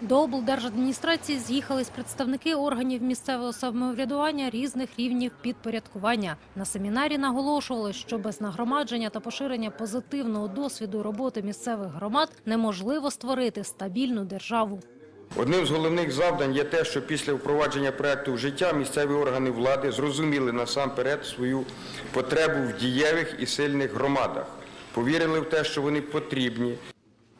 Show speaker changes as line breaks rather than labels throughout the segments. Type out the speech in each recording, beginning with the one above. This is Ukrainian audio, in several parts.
До облдержадміністрації з'їхались представники органів місцевого самоврядування різних рівнів підпорядкування. На семінарі наголошували, що без нагромадження та поширення позитивного досвіду роботи місцевих громад неможливо створити стабільну державу.
Одним з головних завдань є те, що після впровадження проекту в життя місцеві органи влади зрозуміли насамперед свою потребу в дієвих і сильних громадах, повірили в те, що вони потрібні,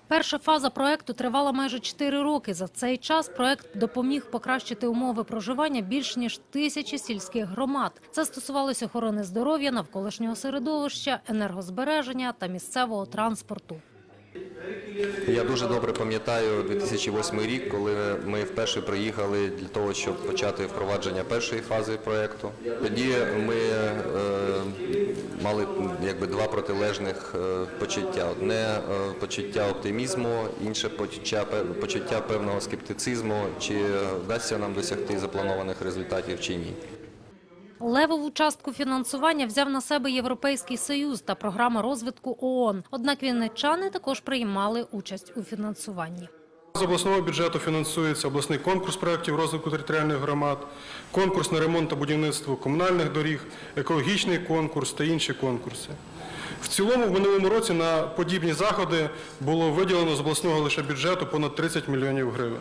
Перша фаза проекту тривала майже 4 роки. За цей час проект допоміг покращити умови проживання більш ніж тисячі сільських громад. Це стосувалося охорони здоров'я, навколишнього середовища, енергозбереження та місцевого транспорту.
Я дуже добре пам'ятаю 2008 рік, коли ми вперше приїхали для того, щоб почати впровадження першої фази проєкту. Тоді ми мали якби два протилежних е, почуття: одне е, почуття оптимізму, інше почуття, почуття певного скептицизму, чи вдасться нам досягти запланованих результатів чи ні.
Левову частку фінансування взяв на себе Європейський Союз та програма розвитку ООН. Однак вінничани також приймали участь у фінансуванні.
З обласного бюджету фінансується обласний конкурс проєктів розвитку територіальних громад, конкурс на ремонт та будівництво комунальних доріг, екологічний конкурс та інші конкурси. В цілому в минулому році на подібні заходи було виділено з обласного лише бюджету понад 30 мільйонів гривень.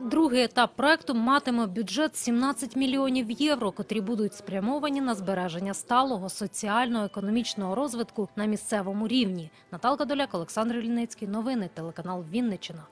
Другий етап проекту матиме бюджет 17 мільйонів євро, котрі будуть спрямовані на збереження сталого соціально-економічного розвитку на місцевому рівні. Наталка Доляк, Олександр Ільницький. Новини телеканал Вінниччина.